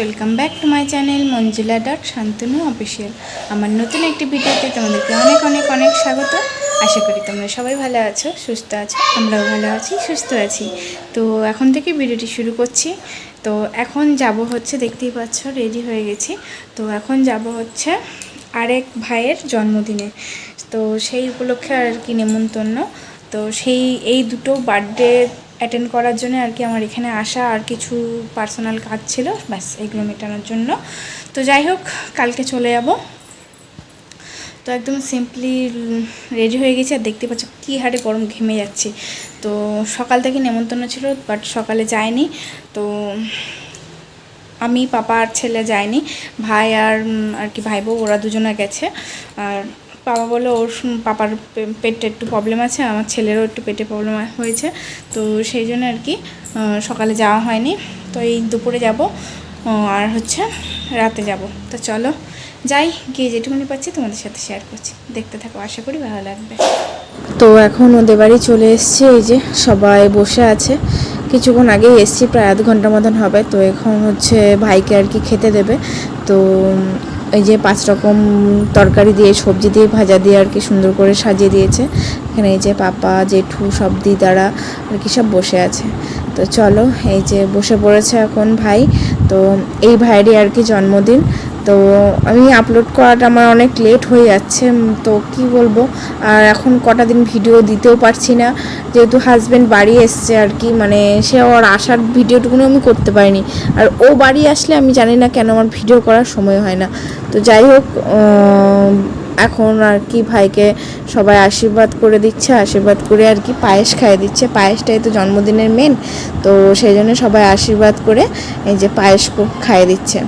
Welcome back to my channel Manjula dot Shantanu official আমার নতুন একটি ভিডিওতে তোমাদেরকে অনেক অনেক অনেক স্বাগত। আশা করি তোমরা সবাই ভালো আছো, সুস্থ আছো, আমরাও ভালো আছি, সুস্থ আছি। তো এখন থেকে ভিডিওটি শুরু করছি। তো এখন যাব হচ্ছে, দেখতেই পাচ্ছ রেডি হয়ে গেছি। তো এখন যাব হচ্ছে আরেক ভাইয়ের জন্মদিনে। তো সেই উপলক্ষে আর কি নেমন্তন্ন। তো সেই, এই দুটো বার্থডে অ্যাটেন্ড করার জন্য আর কি আমার এখানে আসা আর কিছু পার্সোনাল কাজ ছিল, ব্যাস এগুলো মেটানোর জন্য। তো যাই হোক, কালকে চলে যাব। তো একদম সিম্পলি রেডি হয়ে গেছি আর দেখতে পাচ্ছ কী হারে গরম ঘেমে যাচ্ছে। তো সকাল থেকে নেমন্তন্ন ছিল বাট সকালে যায়নি তো আমি, পাপা আর ছেলে যায়নি ভাই আর আর কি ভাই বউ ওরা দুজনে গেছে। আর বাবা বলল, ওর পাপার পে- পেটে একটু প্রবলেম আছে, আমার ছেলেরও একটু পেটে প্রবলেম হয়েছে। তো সেই জন্য আর কি সকালে যাওয়া হয়নি। তো এই দুপুরে যাব আর হচ্ছে রাতে যাব। তো চলো, যাই, গিয়ে যেটুকুনি পাচ্ছি তোমাদের সাথে শেয়ার করছি। দেখতে থাকো, আশা করি ভালো লাগবে। তো এখন ওদের বাড়ি চলে এসছে, এই যে সবাই বসে আছে। কিছুক্ষণ আগেই এসছি, প্রায় আধ ঘণ্টার মতন হবে। তো এখন হচ্ছে ভাইকে আর কি খেতে দেবে। তো এই যে পাঁচ রকম তরকারি দিয়ে, সবজি দিয়ে, ভাজা দিয়ে আর কি সুন্দর করে সাজিয়ে দিয়েছে। এখানে এই যে পাপা, জেঠু, সব দিদারা আর কি সব বসে আছে। তো চলো, এই যে বসে পড়েছে এখন ভাই। তো এই ভাইয়েরই আর কি জন্মদিন। তো আমি আপলোড করাটা আমার অনেক লেট হয়ে যাচ্ছে তো কি বলব? আর এখন কটা দিন ভিডিও দিতেও পারছি না, যেহেতু হাজব্যান্ড বাড়ি এসছে আর কি মানে সে ওর আসার ভিডিওটুকুনি আমি করতে পারিনি। আর ও বাড়ি আসলে আমি জানি না কেন আমার ভিডিও করার সময় হয় না। তো যাই হোক এখন আর কি ভাইকে সবাই আশীর্বাদ করে দিচ্ছে, আশীর্বাদ করে আর কি পায়েস খাইয়ে দিচ্ছে। পায়েসটাই তো জন্মদিনের মেন তো সেই জন্য সবাই আশীর্বাদ করে এই যে পায়েস খাইয়ে দিচ্ছে।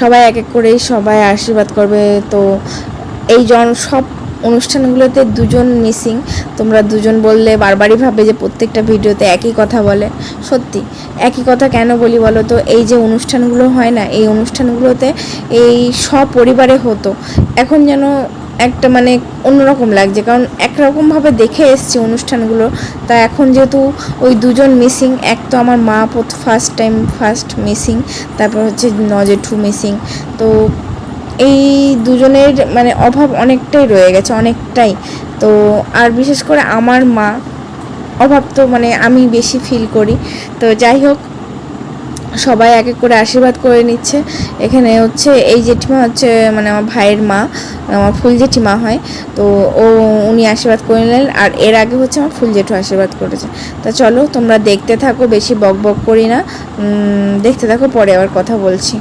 সবাই এক এক করেই সবাই আশীর্বাদ করবে। তো এই জন সব অনুষ্ঠানগুলোতে দুজন মিসিং, তোমরা দুজন বললে বারবারই ভাবে যে প্রত্যেকটা ভিডিওতে একই কথা বলে। সত্যি, একই কথা কেন বলি বলো তো? এই যে অনুষ্ঠানগুলো হয় না, এই অনুষ্ঠানগুলোতে এই সপরিবারে হতো। এখন যেন একটা মানে অন্যরকম লাগছে। কারণ একরকমভাবে দেখে এসছি অনুষ্ঠানগুলো। তা এখন যেহেতু ওই দুজন মিসিং এক তো আমার মা ফার্স্ট টাইম ফার্স্ট মিসিং তারপর হচ্ছে নজেঠু মিসিং তো এই দুজনের মানে অভাব অনেকটাই রয়ে গেছে, অনেকটাই। তো আর বিশেষ করে আমার মা, অভাব তো মানে আমি বেশি ফিল করি। তো যাই হোক সবাই এক এক করে আশীর্বাদ করে নিচ্ছে। এখানে হচ্ছে এই জেঠিমা হচ্ছে মানে আমার ভাইয়ের মা, আমার ফুল জেঠিমা হয়। তো ও, উনি আশীর্বাদ করে নিলেন আর এর আগে হচ্ছে আমার ফুল জেঠু আশীর্বাদ করেছে। তা চলো, তোমরা দেখতে থাকো, বেশি বক বক করি না। দেখতে থাকো, পরে আবার কথা বলছি।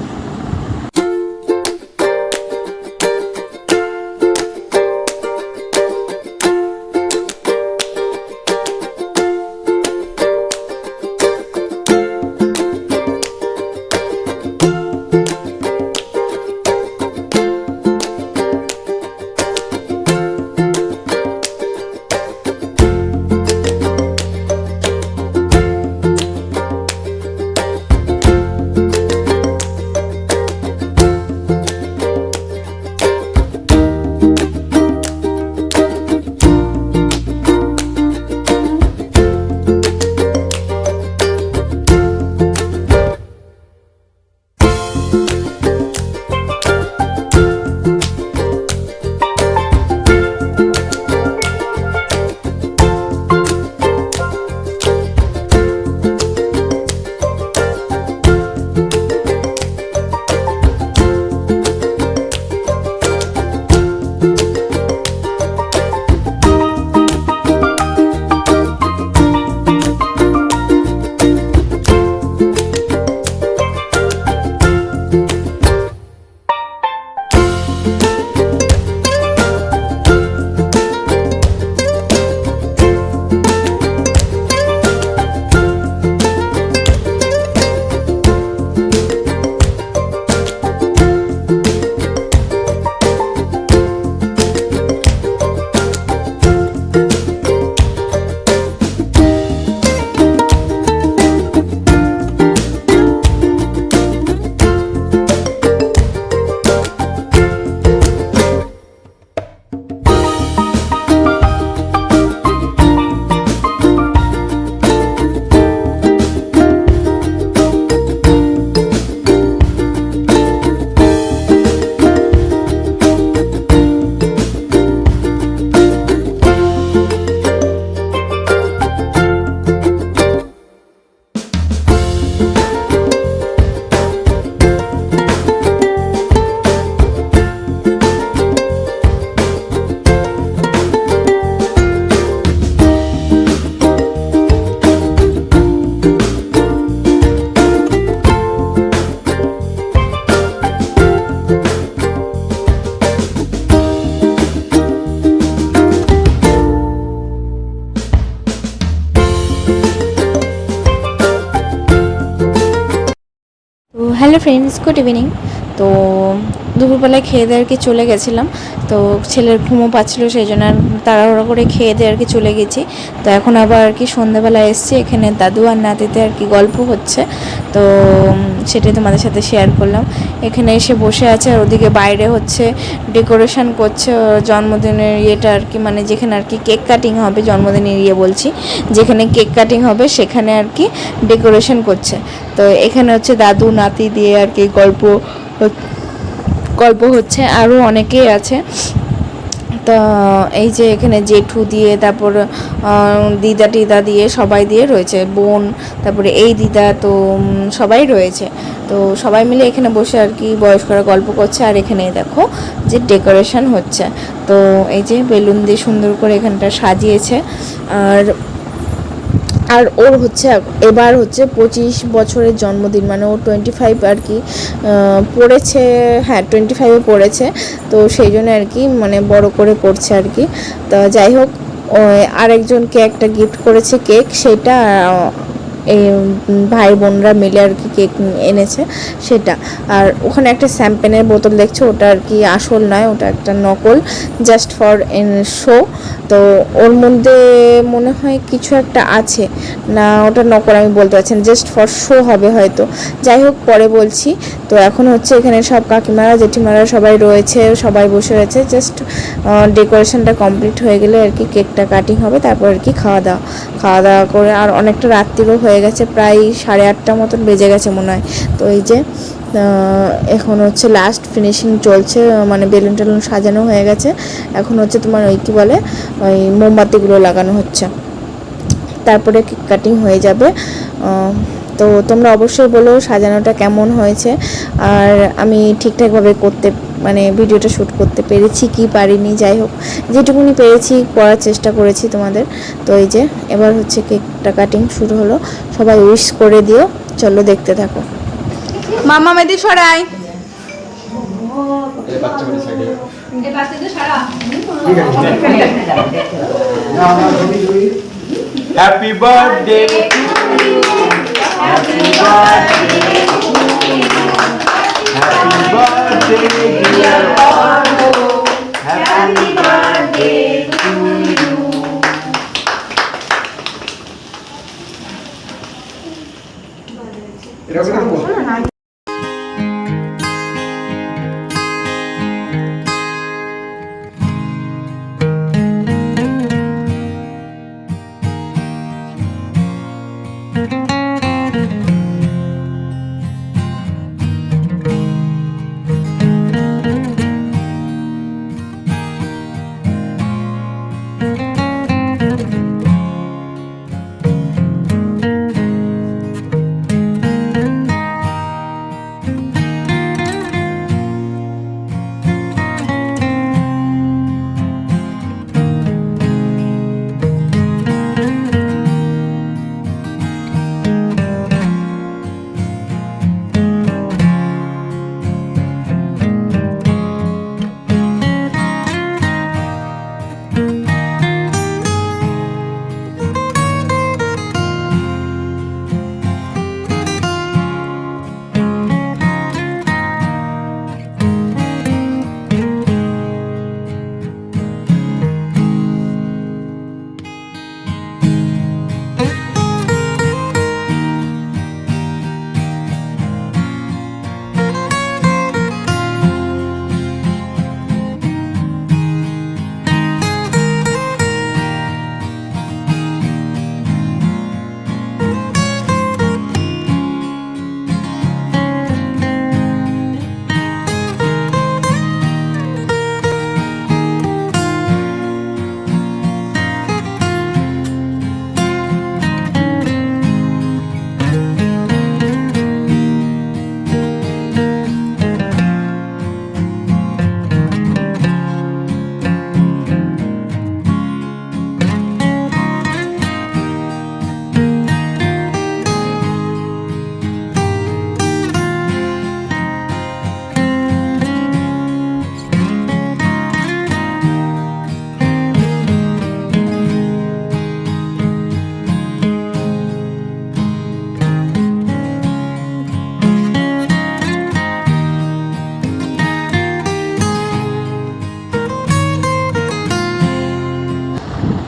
হ্যালো ফ্রেন্ডস গুড ইভিনিং তো দুপুরবেলায় খেয়ে দিয়ে আর কি চলে গেছিলাম। তো ছেলের ঘুমও পাচ্ছিলো, সেই জন্য আর তাড়াহুড়ো করে খেয়ে দিয়ে আর কি চলে গেছি। তো এখন আবার আর কি সন্ধ্যাবেলা এসছি, এখানে দাদু আর নাতিতে আর কি গল্প হচ্ছে। তো সেটাই তোমাদের সাথে শেয়ার করলাম। এখানে এসে বসে আছে আর ওদিকে বাইরে হচ্ছে ডেকোরেশন করছে, জন্মদিনের ইয়েটা আর কি মানে যেখানে আর কি কেক কাটিং হবে, জন্মদিনের ইয়ে বলছি, যেখানে কেক কাটিং হবে সেখানে আর কি ডেকোরেশন করছে। তো এখানে হচ্ছে দাদু, নাতি দিয়ে আর কি গল্প গল্প হচ্ছে আরও অনেকেই আছে। তো এই যে এখানে জেঠু দিয়ে, তারপর দিদা টিদা দিয়ে সবাই দিয়ে রয়েছে, বোন, তারপরে এই দিদা তো সবাই রয়েছে। তো সবাই মিলে এখানে বসে আর কি বয়স্করা গল্প করছে। আর এখানে দেখো যে ডেকোরেশন হচ্ছে। তো এই যে বেলুন দিয়ে সুন্দর করে এখানটা সাজিয়েছে। আর আর ওর হচ্ছে এবার হচ্ছে পঁচিশ বছরের জন্মদিন মানে ও টোয়েন্টি ফাইভ আর কি পড়েছে হ্যাঁ টোয়েন্টি ফাইভে পড়েছে, তো সেই জন্য আর কি মানে বড় করে করছে আর কি। তা যাই হোক আরেকজনকে একটা গিফট করেছে কেক সেটা ভাই বোনরা মিলে আর কি কেক এনেছে সেটা। আর ওখানে একটা স্যাম্পেনের বোতল দেখছ? ওটা আর কি আসল নয়, ওটা একটা নকল জাস্ট ফর শো তো ওর মধ্যে মনে হয় কিছু একটা আছে। না, ওটা নকল, আমি বলতে পারছি জাস্ট ফর শো হবে হয়তো। যাই হোক, পরে বলছি। তো এখন হচ্ছে এখানে সব কাকিমারা, জেঠিমারা সবাই রয়েছে, সবাই বসে রয়েছে। জাস্ট ডেকোরেশনটা কমপ্লিট হয়ে গেলে আর কি কেকটা কাটিং হবে, তারপর আর কি খাওয়া দাওয়া। খাওয়া দাওয়া করে, আর অনেকটা রাত্রিরও হয়ে গেছে, প্রায় সাড়ে আটটা মতন বেজে গেছে মনে হয়। তো এই যে এখন হচ্ছে লাস্ট ফিনিশিং চলছে মানে বেলুন টেলুন সাজানো হয়ে গেছে। এখন হচ্ছে তোমার ওই কী বলে, ওই মোমবাতিগুলো লাগানো হচ্ছে। তারপরে কেক কাটিং হয়ে যাবে তো তোমরা অবশ্যই বলো সাজানোটা কেমন হয়েছে আর আমি ঠিকঠাকভাবে করতে মানে ভিডিওটা শ্যুট করতে পেরেছি কি পারিনি যাই হোক যেটুকুনি পেরেছি করার চেষ্টা করেছি তোমাদের তো এই যে এবার হচ্ছে কেকটা কাটিং শুরু হলো সবাই উইশ করে দিও চলো দেখতে থাকো মামা মেদি সরাই happy birthday happy birthday dear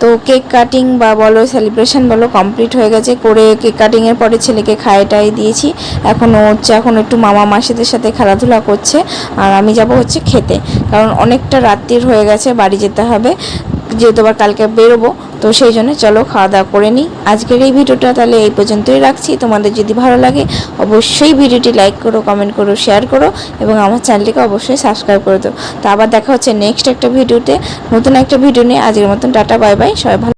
তো কেক কাটিং বা বলো সেলিব্রেশন বলো কমপ্লিট হয়ে গেছে। করে কেক কাটিংয়ের পরে ছেলেকে খাইটাই দিয়েছি। এখন ও হচ্ছে এখন একটু মামা মাসিদের সাথে খেলাধুলা করছে। আর আমি যাব হচ্ছে খেতে। কারণ অনেকটা রাত্রির হয়ে গেছে, বাড়ি যেতে হবে। যেহেতু আবার কালকে বেরোবো, তো সেই জন্য চলো খাওয়া দাওয়া করে নিই। আজকের এই ভিডিওটা তাহলে এই পর্যন্তই রাখছি। তোমাদের যদি ভালো লাগে, অবশ্যই ভিডিওটি লাইক করো কমেন্ট করো শেয়ার করো, এবং আমার চ্যানেলটিকে অবশ্যই সাবস্ক্রাইব করে দাও। তো আবার দেখা হচ্ছে নেক্সট একটা ভিডিওতে। নতুন একটা ভিডিও নিয়ে আজকের মতন টাটা বাই বাই সবাই ভালো